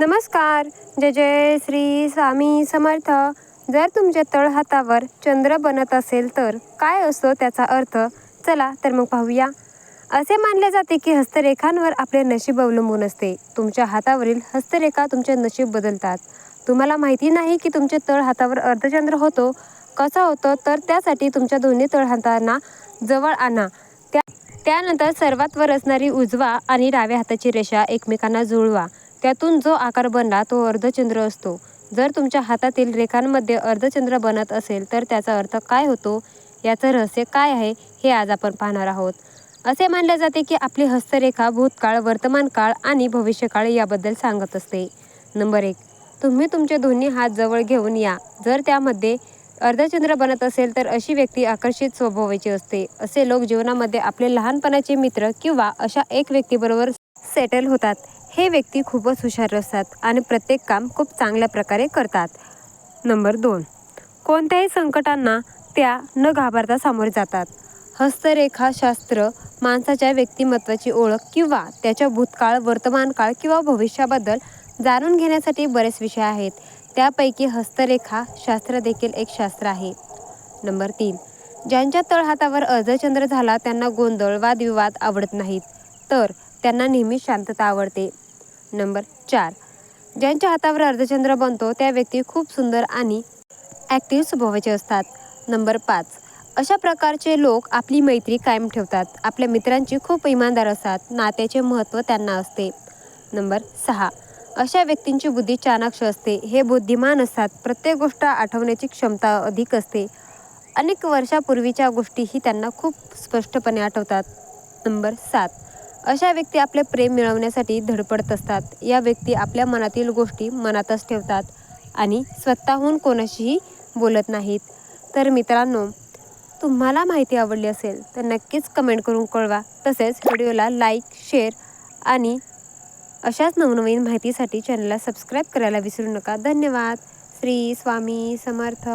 नमस्कार. जय जय श्री स्वामी समर्थ. जर तुमच्या तळहातावर चंद्र बनत असेल तर काय असतो त्याचा अर्थ? चला तर मग पाहूया. असे मानले जाते की हस्तरेखांवर आपले नशीब अवलंबून असते. तुमच्या हातावरील हस्तरेखा तुमचे नशीब बदलतात. तुम्हाला माहिती नाही की तुमच्या तळहातावर अर्धचंद्र होतो? कसा होतो? तर त्यासाठी तुमच्या दोन्ही तळहातांना जवळ आणा. त्या त्यानंतर सर्वात वर असणारी उजवा आणि डाव्या हाताची रेषा एकमेकांना जुळवा. त्यातून जो आकार बनला तो अर्धचंद्र असतो. जर तुमच्या हातातील रेखांमध्ये अर्धचंद्र बनत असेल तर त्याचा अर्थ काय होतो? याचं रहस्य काय आहे? हे आज आपण पाहणार आहोत. असे मानले जाते की आपली हस्तरेखा भूतकाळ वर्तमान काळ आणि भविष्यकाळ याबद्दल सांगत असते. नंबर एक तुम्ही तुमचे दोन्ही हात जवळ घेऊन या. जर त्यामध्ये अर्धचंद्र बनत असेल तर अशी व्यक्ती आकर्षित स्वभावाची असते. असे लोक जीवनामध्ये आपले लहानपणाचे मित्र किंवा अशा एक व्यक्तीबरोबर सेटल होतात. हे व्यक्ती खूपच हुशार असतात आणि प्रत्येक काम खूप चांगल्या प्रकारे करतात. नंबर दोन. कोणत्याही संकटांना त्या न घाबरता सामोरे जातात. हस्तरेखाशास्त्र माणसाच्या व्यक्तिमत्वाची ओळख किंवा त्याच्या भूतकाळ वर्तमान काळ किंवा भविष्याबद्दल जाणून घेण्यासाठी बरेच विषय आहेत. त्यापैकी हस्तरेखा शास्त्र देखील एक शास्त्र आहे. नंबर तीन. ज्यांच्या तळहातावर अर्धचंद्र झाला त्यांना गोंधळ वादविवाद आवडत नाहीत. तर त्यांना नेहमी शांतता आवडते. नंबर चार. ज्यांच्या हातावर अर्धचंद्र बनतो त्या व्यक्ती खूप सुंदर आणि ॲक्टिव्ह स्वभावाचे असतात. नंबर पाच. अशा प्रकारचे लोक आपली मैत्री कायम ठेवतात. आपल्या मित्रांची खूप इमानदार असतात. नात्याचे महत्त्व त्यांना असते. नंबर सहा. अशा व्यक्तींची बुद्धी चाणाक्ष असते. हे बुद्धिमान असतात. प्रत्येक गोष्ट आठवण्याची क्षमता अधिक असते. अनेक वर्षापूर्वीच्या गोष्टीही त्यांना खूप स्पष्टपणे आठवतात. नंबर सात. अशा व्यक्ती आपले प्रेम मिळवण्यासाठी धडपडत असतात. या व्यक्ती आपल्या मनातील गोष्टी मनातच ठेवतात आणि स्वतःहून कोणाशीही बोलत नाहीत. तर मित्रांनो तुम्हाला माहिती आवडली असेल तर नक्कीच कमेंट करून कळवा. तसेच व्हिडिओला लाईक शेअर आणि अशाच नवनवीन माहितीसाठी चॅनलला सबस्क्राईब करायला विसरू नका. धन्यवाद. श्री स्वामी समर्थ.